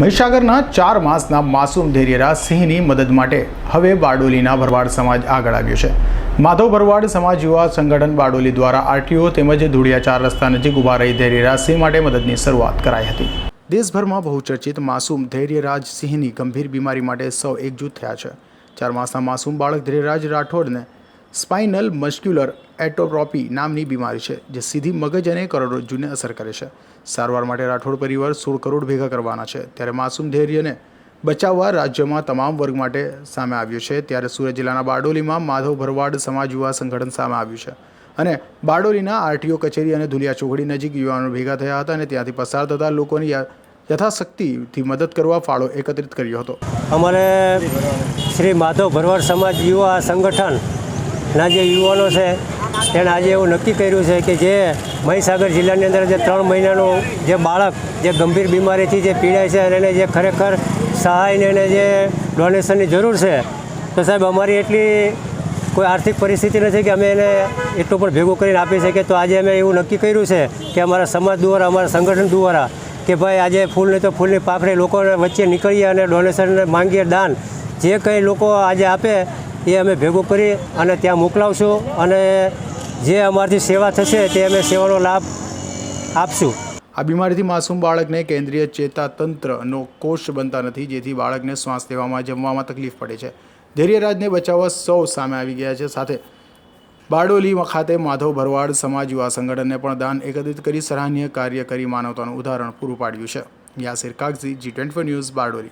મહીસાગરના ચાર માસના માસૂમ ધૈર્યરાજ સિંહની મદદ માટે હવે બારડોલીના ભરવાડ સમાજ આગળ આવ્યો છે. માધવ ભરવાડ સમાજ યુવા સંગઠન બારડોલી દ્વારા આરટીઓ તેમજ ધૂળિયા ચાર રસ્તા નજીક ઊભા રહી ધૈર્યરાજ સિંહ માટે મદદની શરૂઆત કરાઈ હતી. દેશભરમાં બહુચર્ચિત માસૂમ ધૈર્યરાજ સિંહની ગંભીર બીમારી માટે સૌ એકજૂથ થયા છે. ચાર માસના માસૂમ બાળક ધૈર્યરાજ રાઠોડને સ્પાઇનલ મસ્ક્યુલર એટોટ્રોપી નામની બીમારી છે, જે સીધી મગજ અને કરોડરજ્જુને અસર કરે છે. સારવાર માટે રાઠોડ પરિવાર સોળ કરોડ ભેગા કરવાના છે. ત્યારે માસૂમ ધૈર્યને બચાવવા રાજ્યમાં તમામ વર્ગ માટે સામે આવ્યો છે. ત્યારે સુરત જિલ્લાના બારડોલીમાં માધવ ભરવાડ સમાજ યુવા સંગઠન સામે આવ્યું છે. અને બારડોલીના આરટીઓ કચેરી અને ધુલિયા ચોકડી નજીક યુવાનો ભેગા થયા હતા અને ત્યાંથી પસાર થતા લોકોની યથાશક્તિથી મદદ કરવા ફાળો એકત્રિત કર્યો હતો. અમારે શ્રી માધવ ભરવાડ સમાજ યુવા સંગઠનના જે યુવાનો છે, તેણે આજે એવું નક્કી કર્યું છે કે જે મહીસાગર જિલ્લાની અંદર જે ત્રણ મહિનાનું જે બાળક, જે ગંભીર બીમારીથી જે પીડાય છે અને એને જે ખરેખર સહાયને એને જે ડોનેશનની જરૂર છે, તો સાહેબ અમારી એટલી કોઈ આર્થિક પરિસ્થિતિ નથી કે અમે એને એટલું પણ ભેગું કરીને આપી શકીએ. તો આજે અમે એવું નક્કી કર્યું છે કે અમારા સમાજ દ્વારા, અમારા સંગઠન દ્વારા કે ભાઈ આજે ફૂલ નહીં તો ફૂલની પાખડી લોકોને વચ્ચે નીકળીએ અને ડોનેશન માંગીએ દાન. જે કંઈ લોકો આજે આપે એ અમે ભેગું કરી અને ત્યાં મોકલાવશું અને જે અમારી સેવા થશે તે અમે સેવાનો લાભ આપશું. આ બીમારીથી માસૂમ બાળકને કેન્દ્રીય ચેતાતંત્રનો કોષ બનતા નથી, જેથી બાળકને શ્વાસ લેવામાં, જમવામાં તકલીફ પડે છે. ધૈર્યરાજને બચાવવા સૌ સામે આવી ગયા છે. સાથે બારડોલી ખાતે માધવ ભરવાડ સમાજ યુવા સંગઠનને પણ દાન એકત્રિત કરી સરાહનીય કાર્ય કરી માનવતાનું ઉદાહરણ પૂરું પાડ્યું છે. Yasir Kagzi ji twenty news Bardoli.